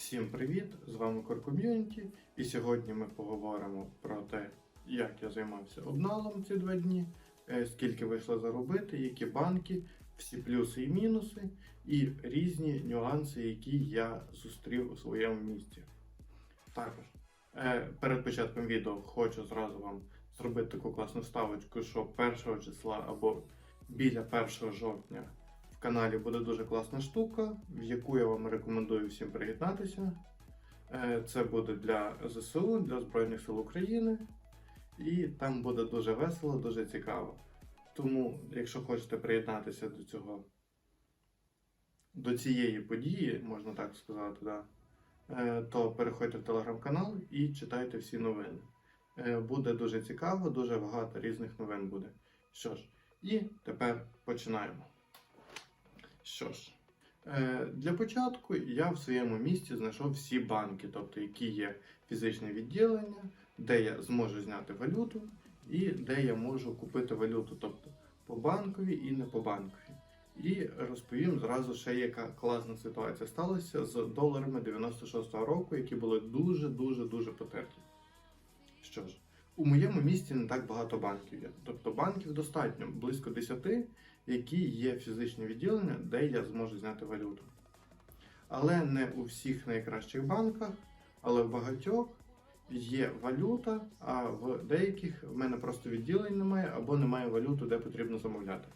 Всім привіт! З вами Community і сьогодні ми поговоримо про те, як я займався обналом ці два дні, е, скільки вийшло заробити, які банки, всі плюси і мінуси, і різні нюанси, які я зустрів у своєму місті. Також е, перед початком відео хочу зразу вам зробити таку класну ставочку, що 1 числа або біля 1 жовтня каналі буде дуже класна штука, в яку я вам рекомендую всім приєднатися. Е, Це буде для ЗСУ, для Збройних сил України. І там буде дуже весело, дуже цікаво. Тому, якщо хочете приєднатися до цього, до цієї події, можна так сказати, да, е, то переходьте в телеграм-канал і читайте всі новини. Е, Буде дуже цікаво, дуже багато різних новин буде. Що ж, і тепер починаємо. Що ж, е, для початку я в своєму місті знайшов всі банки, тобто які є фізичне відділення, де я зможу зняти валюту і де я можу купити валюту, тобто по банковій і не по банковій. І розповім зразу ще, яка класна ситуація сталася з доларами 96-го року, які були дуже-дуже дуже потерті. Що ж, у моєму місті не так багато банків є. Тобто банків достатньо, близько 10, які є фізичні відділення, де я зможу зняти валюту. Але не у всіх найкращих банках, але в багатьох є валюта, а в деяких в мене просто відділень немає або немає валюти, де потрібно замовляти.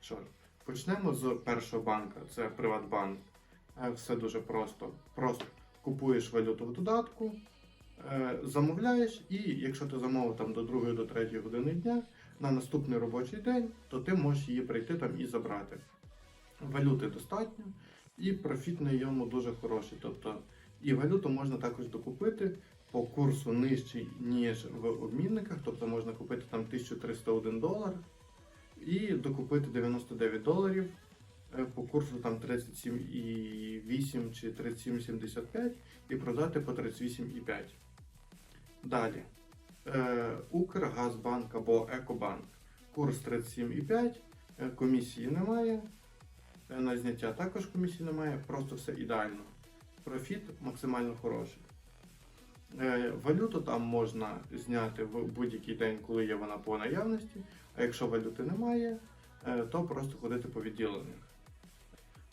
Що ж, почнемо з першого банка, це Приватбанк. Е, Все дуже просто. Просто купуєш валюту в додатку, замовляєш, і якщо ти замовив там до 2 до 3 години дня, на наступний робочий день, то ти можеш її прийти там і забрати. Валюти достатньо, і профіт на йому дуже хороший. Тобто і валюту можна також докупити по курсу нижчий, ніж в обмінниках, тобто можна купити там 1301 долар і докупити 99 доларів е, по курсу там 37,8 чи 37,75 і продати по 38,5. Далі. Е, Укргазбанк або Екобанк. Курс 37,5, е, комісії немає. е, На зняття також комісії немає, просто все ідеально. Профіт максимально хороший. Е, Валюту там можна зняти в будь-який день, коли є вона по наявності. А якщо валюти немає, то просто ходити по відділеннях.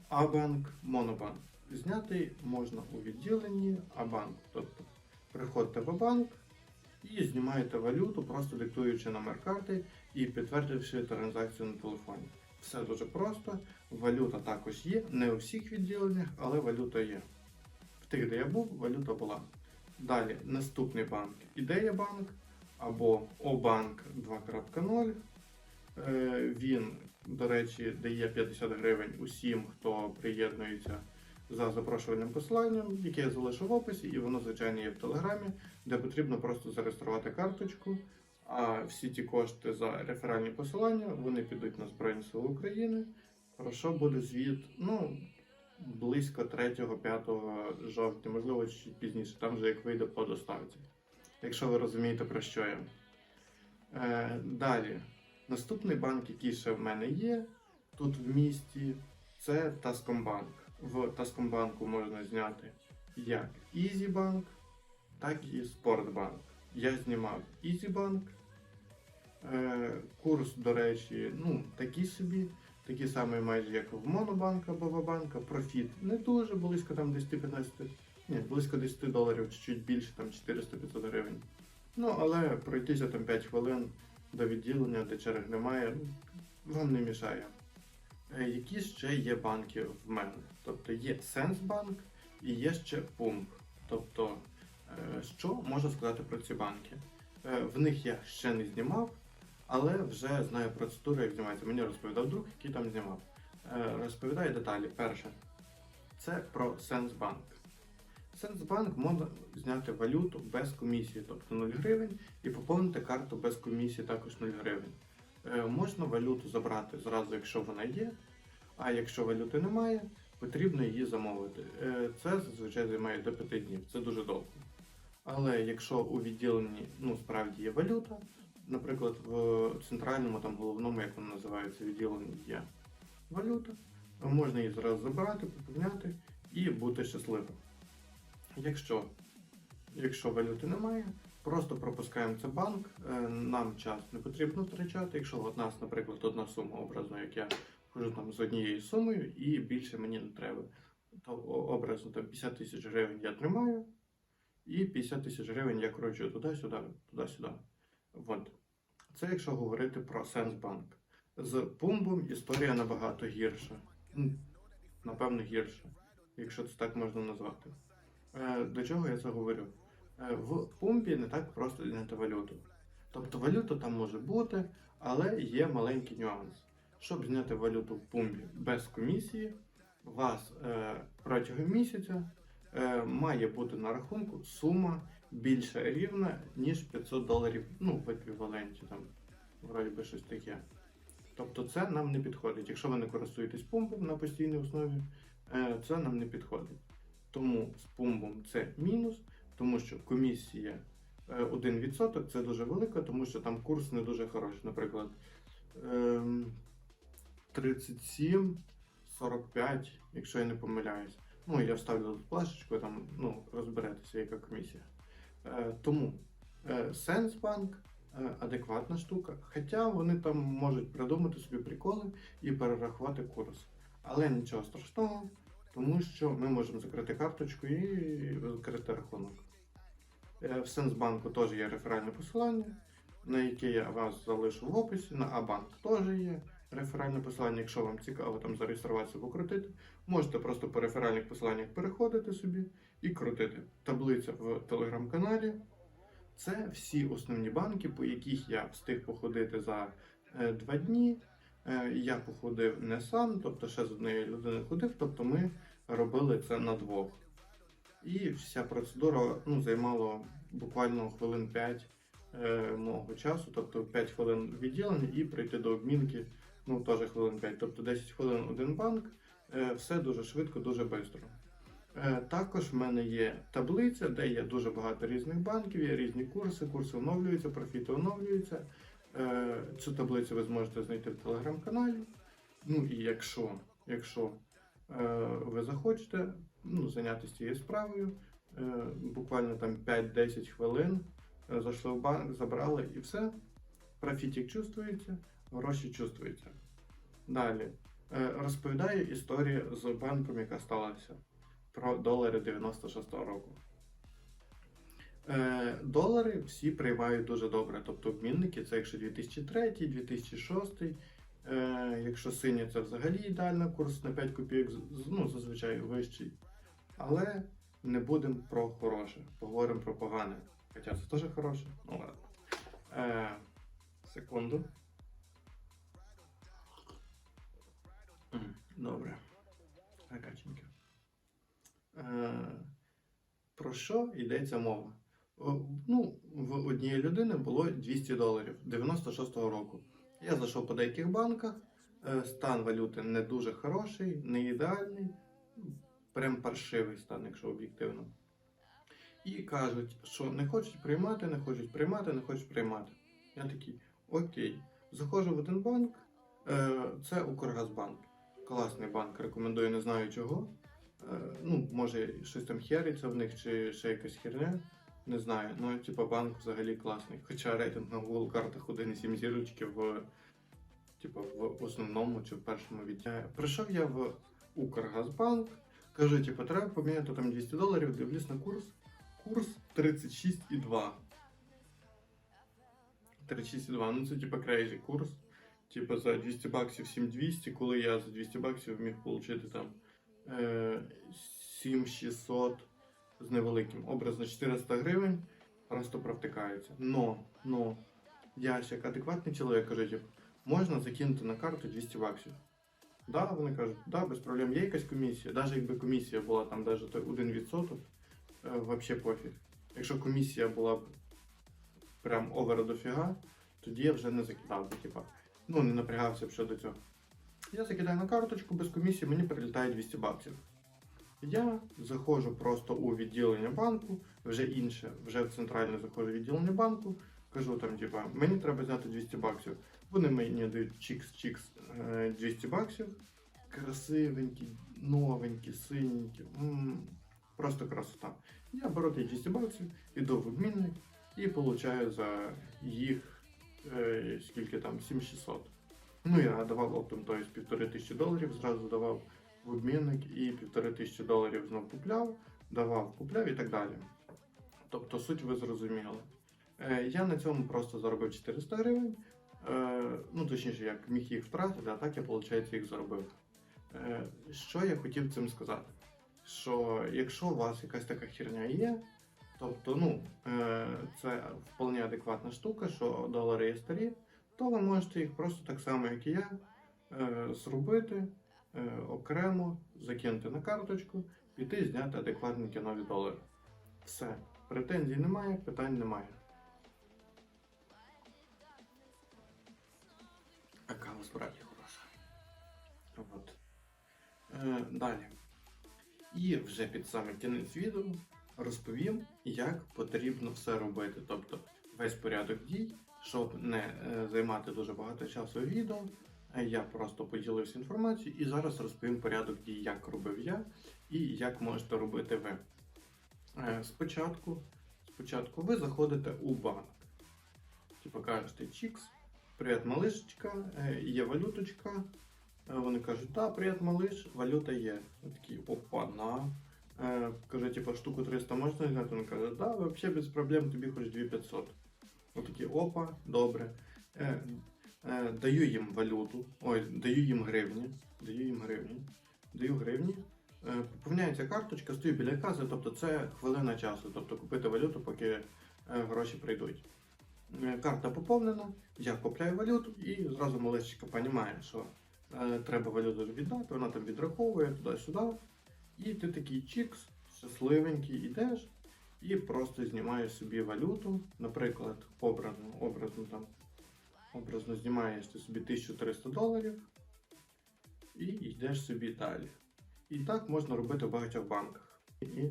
А-банк, монобанк. Зняти можна у відділенні А-банк. Тобто приходите в банк і знімаєте валюту, просто диктуючи номер карти і підтвердивши транзакцію на телефоні. Все дуже просто. Валюта також є, не у всіх відділеннях, але валюта є. В тих, де я був, валюта була. Далі, наступний банк Ідея банк або Обанк 2.0. Е, Він, до речі, дає 50 гривень усім, хто приєднується за запрошувальним посиланням, яке я залишу в описі, і воно, звичайно, є в Телеграмі, де потрібно просто зареєструвати карточку. А всі ті кошти за реферальні посилання вони підуть на Збройні Сили України. Про що буде звіт? Ну, близько 3-5 жовтня, можливо, чуть пізніше, там вже як вийде по доставці. Якщо ви розумієте, про що я. Е, далі. Наступний банк, який ще в мене є тут в місті, це Таскомбанк. В Таскомбанку можна зняти як EasyBank, так і Спортбанк. Я знімав EasyBank. Е, курс, до речі, ну, такий собі, такий самий майже як в Монобанк або в банка. Профіт не дуже, близько там 10-15, ні, близько 10 доларів, чуть більше, там 400-500 гривень. Ну, але пройтися там 5 хвилин до відділення, де черг немає, ну, вам не мішає. Е, Які ще є банки в мене? Тобто є Сенсбанк і є ще Пумп. Тобто, е, що можна сказати про ці банки? Е, В них я ще не знімав, але вже знаю процедуру, як знімається. Мені розповідав друг, який там знімав. Розповідаю деталі. Перше, це про Сенсбанк. Сенсбанк можна зняти валюту без комісії, тобто 0 гривень, і поповнити карту без комісії також 0 гривень. Е, Можна валюту забрати зразу, якщо вона є, а якщо валюти немає, потрібно її замовити. Е, Це зазвичай займає до 5 днів, це дуже довго. Але якщо у відділенні ну, справді є валюта, наприклад, в центральному, там головному, як воно називається, відділенні є валюта, можна її зразу забрати, поповняти і бути щасливим. Якщо, якщо валюти немає, просто пропускаємо це банк, е, нам час не потрібно втрачати. Якщо от нас, наприклад, одна сума образно, як я хожу там з однією сумою і більше мені не треба. То образно там 50 тисяч гривень я тримаю, і 50 тисяч гривень я кручу туди-сюди, туди-сюди. От. Це якщо говорити про Сенсбанк. З Пумбом історія набагато гірша. Напевно, гірша, якщо це так можна назвати. Е, До чого я це говорю? Е, В Пумбі не так просто зняти валюту. Тобто валюта там може бути, але є маленький нюанс. Щоб зняти валюту в Пумбі без комісії, у вас е, протягом місяця е, має бути на рахунку сума більша рівна, ніж 500 доларів, ну, в еквіваленті там, вроді би щось таке. Тобто це нам не підходить. Якщо ви не користуєтесь пумпом на постійній основі, е, це нам не підходить. Тому з пумпом це мінус, тому що комісія е, 1% це дуже велика, тому що там курс не дуже хороший. Наприклад, ем, 37, 45, якщо я не помиляюсь. Ну, я вставлю тут плашечку, там ну, розберетеся, яка комісія. Е, тому е, Сенсбанк е, адекватна штука, хоча вони там можуть придумати собі приколи і перерахувати курс. Але нічого страшного, тому що ми можемо закрити карточку і закрити рахунок. Е, В Сенсбанку теж є реферальне посилання, на яке я вас залишу в описі. На Абанк теж є реферальне посилання, якщо вам цікаво там зареєструватися, покрутити. Можете просто по реферальних посиланнях переходити собі і крутити. Таблиця в телеграм-каналі. Це всі основні банки, по яких я встиг походити за е, два дні. Е, я походив не сам, тобто ще з однією людиною ходив, тобто ми робили це на двох. І вся процедура ну, займала буквально хвилин 5 е, мого часу, тобто 5 хвилин відділення і прийти до обмінки, ну теж хвилин 5, тобто 10 хвилин один банк, е, все дуже швидко, дуже швидко. Е, Також в мене є таблиця, де є дуже багато різних банків, є різні курси, курси оновлюються, профіти оновлюються. Е, Цю таблицю ви зможете знайти в телеграм-каналі. Ну і якщо, якщо е, ви захочете ну, зайнятися цією справою, е, буквально там 5-10 хвилин е, зайшли в банк, забрали і все. Профітик чувствується, гроші чувствуються. Далі е, розповідаю історію з банком, яка сталася про долари 96-го року. Долари всі приймають дуже добре. Тобто обмінники це якщо 2003, 2006, е, якщо сині, це взагалі ідеально, курс на 5 копійок ну, зазвичай вищий. Але не будемо про хороше, поговоримо про погане. Хоча це теж хороше, ну ладно. Е, секунду. Добре. Гаряченьке. Е, про що йдеться мова? Ну, в однієї людини було 200 доларів 96-го року. Я зайшов по деяких банках, е, стан валюти не дуже хороший, не ідеальний, прям паршивий стан, якщо об'єктивно. І кажуть, що не хочуть приймати, не хочуть приймати, не хочуть приймати. Я такий, окей. Заходжу в один банк, е, це Укргазбанк. Класний банк, рекомендую, не знаю чого. Е, ну, може, щось там хериться в них, чи ще якась херня. Не знаю. Ну, типу, банк взагалі класний. Хоча рейтинг на Google картах 1,7 зірочки в, типу, в основному чи в першому відділі. Прийшов я в Укргазбанк, кажу, типу, треба поміняти там 200 доларів, дивлюсь на курс. Курс 36,2. 36,2. Ну це типу крейзі курс. Типу за 200 баксів 7200, коли я за 200 баксів міг отримати там е, 7600 з невеликим. Образно 400 гривень просто провтикаються. Но, но, я ж як адекватний чоловік кажу, типу, можна закинути на карту 200 баксів. Да, вони кажуть, да, без проблем, є якась комісія. Навіть якби комісія була там навіть 1%, е, вообще пофіг. Якщо комісія була б прям овер дофіга, тоді я вже не закидав би, типа. Ну, не напрягався б щодо цього. Я закидаю на карточку без комісії, мені прилітає 200 баксів. Я заходжу просто у відділення банку, вже інше, вже в центральне заходжу відділення банку, кажу там, типа, мені треба взяти 200 баксів. Вони мені дають чікс-чікс е, 200 баксів. Красивенькі, новенькі, синенькі. Просто красота. Я беру ті 200 баксів, іду в обмінник і получаю за їх е, скільки там 7600. Ну я давав оптом, тобто півтори тисячі доларів, зразу давав в обмінник і півтори тисячі доларів знов купляв, давав, купляв і так далі. Тобто суть ви зрозуміли. Е, я на цьому просто заробив 400 гривень. Е, ну, точніше, як міг їх втратити, а так я, виходить, їх заробив. Е, що я хотів цим сказати? Що якщо у вас якась така херня є, тобто, ну, е, це вполне адекватна штука, що долари є старі, то ви можете їх просто так само, як і я, зробити окремо, закинути на карточку, піти зняти адекватненькі нові долари. Все. Претензій немає, питань немає. Хороша. От. Е, далі. І вже під саме кінець відео розповім, як потрібно все робити. Тобто весь порядок дій, щоб не е, займати дуже багато часу відео. е, Я просто поділився інформацією і зараз розповім порядок дій, як робив я і як можете робити ви. Е, Спочатку, спочатку ви заходите у банк. Типу кажете Чікс, привіт, малишечка, е, є валюточка. Е, Вони кажуть, так, привіт, малиш, валюта є. Я такий, опа, на. Е, Каже, типу, штуку 300 можна зняти? Він каже, да, взагалі без проблем, тобі хоч 2500. От такі, опа, добре. Даю їм валюту, ой, даю їм гривні. Даю їм гривні. Даю гривні. Поповняється карточка, стою біля каси, тобто це хвилина часу, тобто купити валюту, поки гроші прийдуть. Е, Карта поповнена, я купляю валюту і зразу малечка розуміє, що е, треба валюту віддати, вона там відраховує туди-сюди. І ти такий чікс, щасливенький, ідеш і просто знімаєш собі валюту, наприклад, образно, образно там, образно знімаєш ти собі 1300 доларів і йдеш собі далі. І так можна робити в багатьох банках. І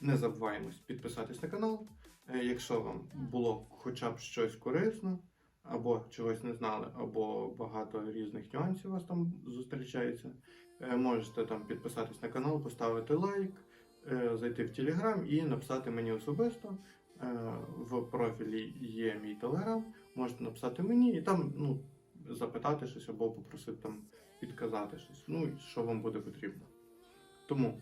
не забуваємось підписатись на канал. Е, Якщо вам було хоча б щось корисно, або чогось не знали, або багато різних нюансів вас там зустрічається, е, можете там підписатись на канал, поставити лайк, е, зайти в Телеграм і написати мені особисто. В профілі є мій телеграм, можете написати мені і там ну, запитати щось або попросити там підказати щось, ну що вам буде потрібно. Тому,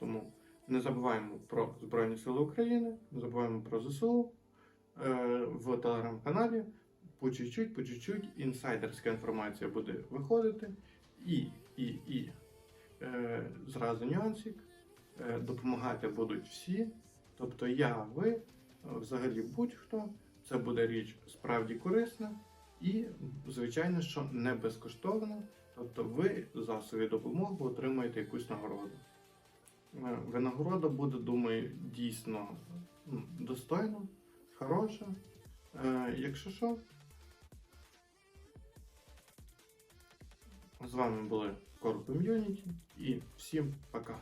тому не забуваємо про Збройні Сили України, не забуваємо про ЗСУ е, в телеграм-каналі. По чуть-чуть, по чуть-чуть інсайдерська інформація буде виходити. І, і, і е, зразу нюансик. Е, допомагати будуть всі. Тобто я, ви, взагалі будь-хто. Це буде річ справді корисна і, звичайно, що не безкоштовно. Тобто ви за свою допомогу отримаєте якусь нагороду. Е, Винагорода буде, думаю, дійсно достойна, хороша. Е, Якщо що, з вами були Core Community і всім пока.